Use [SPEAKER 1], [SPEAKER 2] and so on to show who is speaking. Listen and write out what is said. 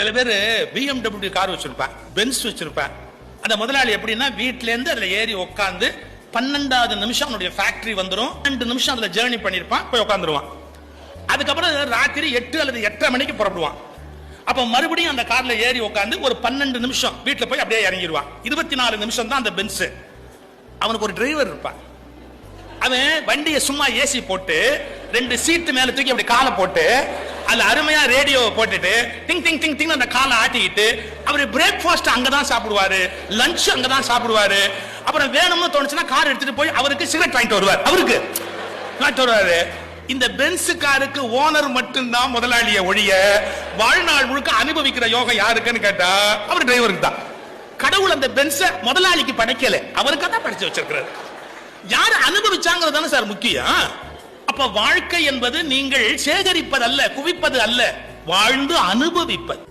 [SPEAKER 1] சில பேர் BMW car வச்சிருப்பேன் பென்ஸ் வச்சிருப்பேன் அந்த முதலாளி எப்படின்னா வீட்ல இருந்து அதுல ஏறி உட்காந்து பன்னெண்டாவது நிமிஷம் அவனுடைய ஃபேக்டரி வந்துடும் ரெண்டு நிமிஷம் அதுல ஜேர்னி பண்ணிருப்பான் போய் உட்காந்துருவான் அதுக்கப்புறம் ராத்திரி எட்டு அல்லது எட்டரை மணிக்கு புறப்படுவான். அப்ப மறுபடியும் அந்த கார்ல ஏறி உட்காந்து ஒரு பன்னெண்டு நிமிஷம் வீட்டுல போய் அப்படியே இறங்கிடுவான் இருபத்தி நாலு நிமிஷம் தான் அந்த பென்ஸ் அவனுக்கு ஒரு டிரைவர் இருப்பான். அவன் வண்டியை சும்மா ஏசி போட்டு ரெண்டு சீட்டு மேல தூக்கி அப்படி காலை போட்டு அதுல அருமையா ரேடியோவை போட்டுட்டு டிங் டிங் டிங் டிங் அந்த காலை ஆட்டிக்கிட்டு அவர் பிரேக்ஃபாஸ்ட் அங்கதான் சாப்பிடுவாரு லஞ்ச் அங்கதான் சாப்பிடுவாரு. அப்புறம் வேணும்னு தோணுச்சுன்னா கார் எடுத்துட்டு போய் அவருக்கு சிகரெட் வாங்கிட்டு வருவார். அவருக்கு வாங்கிட்டு வருவாரு. இந்த பென்ஸ் காருக்கு ஓனர் மட்டும்தான் முதலாளிய ஒழிய வாழ்நாள் முழுக்க அனுபவிக்கிற யோகம் யாருக்குன்னு கேட்டா அவர் டிரைவருக்கு தான். கடவுள் அந்த பென்ஸ முதலாளிக்கு படைக்கல. அவருக்கு தான் படைச்சு வச்சிருக்கிறாரு. யார் அனுபவிச்சாங்கிறது தானே சார் முக்கியம். அப்ப வாழ்க்கை என்பது நீங்கள் சேகரிப்பது அல்ல குவிப்பது அல்ல வாழ்ந்து அனுபவிப்பது.